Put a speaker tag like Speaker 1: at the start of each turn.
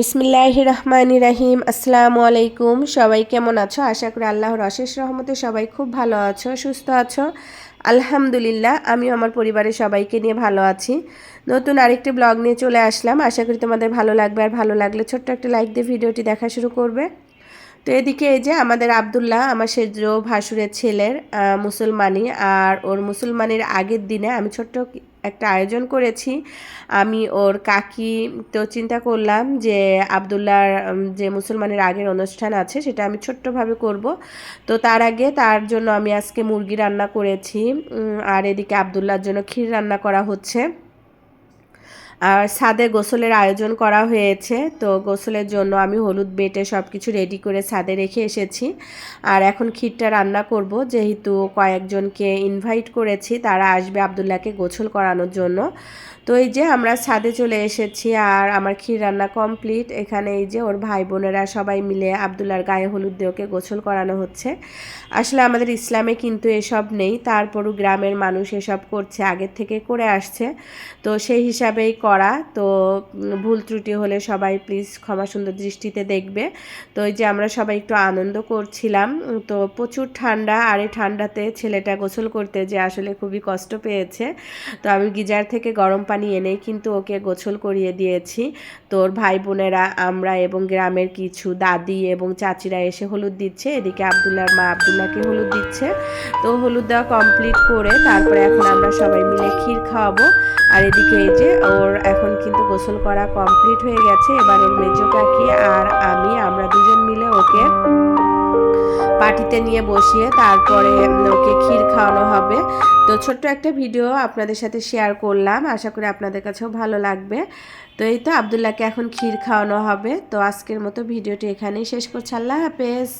Speaker 1: বিসমিল্লাহ রহমান রাহিম, আসসালামু আলাইকুম। সবাই কেমন আছো? আশা করি আল্লাহর অশেষ রহমতে সবাই খুব ভালো আছো, সুস্থ আছো। আলহামদুলিল্লাহ, আমিও আমার পরিবারের সবাইকে নিয়ে ভালো আছি। নতুন আরেকটি ব্লগ নিয়ে চলে আসলাম। আশা করি তোমাদের ভালো লাগবে আর ভালো লাগলে ছোট্ট একটা লাইক দিয়ে ভিডিওটি দেখা শুরু করবে। তো এদিকে এই যে আমাদের আবদুল্লাহ, আমার সেদ্র ভাসুরের ছেলের মুসলমানি, আর ওর মুসলমানের আগের দিনে আমি ছোট্ট একটা আয়োজন করেছি। আমি ওর কাকি তো চিন্তা করলাম যে আবদুল্লার যে মুসলমানের আগের অনুষ্ঠান আছে সেটা আমি ছোট্টভাবে করব। তো তার আগে তার জন্য আমি আজকে মুরগি রান্না করেছি। আর এদিকে আবদুল্লার জন্য ক্ষীর রান্না করা হচ্ছে। আর ছাদে গোসলের আয়োজন করা হয়েছে। তো গোসলের জন্য আমি হলুদ বেটে সব কিছু রেডি করে ছাদে রেখে এসেছি। আর এখন ক্ষীরটা রান্না করব। যেহেতু কয়েকজনকে ইনভাইট করেছি, তারা আসবে আবদুল্লাহকে গোসল করানোর জন্য। তো এই যে আমরা ছাদে চলে এসেছি আর আমার ক্ষীর রান্না কমপ্লিট এখানে এই যে ওর ভাই বোনেরা সবাই মিলে আবদুল্লার গায়ে হলুদ দিয়ে ওকে গোসল করানো হচ্ছে। আসলে আমাদের ইসলামে কিন্তু এসব নেই। তারপরও গ্রামের মানুষ এসব করছে, আগের থেকে করে আসছে। তো সেই হিসাবেই করা। তো ভুল ত্রুটি হলে সবাই প্লিজ ক্ষমা সুন্দর দৃষ্টিতে দেখবে। তো, এই যে আমরা সবাই একটু আনন্দ করছিলাম। তো, প্রচুর ঠান্ডা আর এই ঠান্ডাতে ছেলেটা গোসল করতে যে আসলে খুবই কষ্ট পেয়েছে। তো, আমি গিজার থেকে গরম পানি এনে কিন্তু ওকে গোসল করিয়ে দিয়েছি। তোর ভাই বোনেরা আমরা এবং গ্রামের কিছু দাদি এবং চাচিরা এসে হলুদ দিচ্ছে। এদিকে আবদুল্লার মা আবদুল্লাকে হলুদ দিচ্ছে। তো, হলুদ দেওয়া কমপ্লিট করে তারপরে এখন আমরা সবাই মিলে ক্ষীর খাওয়াবো। আর এদিকে এই যে ওর এখন কিন্তু গোসল করা কমপ্লিট হয়ে গেছে। এবার ওর মেজো কাকি আর আমি, আমরা দুজন মিলে ওকে পাটিতে নিয়ে বসিয়ে তারপরে ওকে ক্ষীর খাওয়ানো হবে। তো ছোট্ট একটা ভিডিও আপনাদের সাথে শেয়ার করলাম। আশা করি আপনাদের কাছেও ভালো লাগবে। তো এই তো আবদুল্লাহকে এখন ক্ষীর খাওয়ানো হবে। তো আজকের মতো ভিডিওটি এখানেই শেষ করছি। আল্লাহ হাফেজ।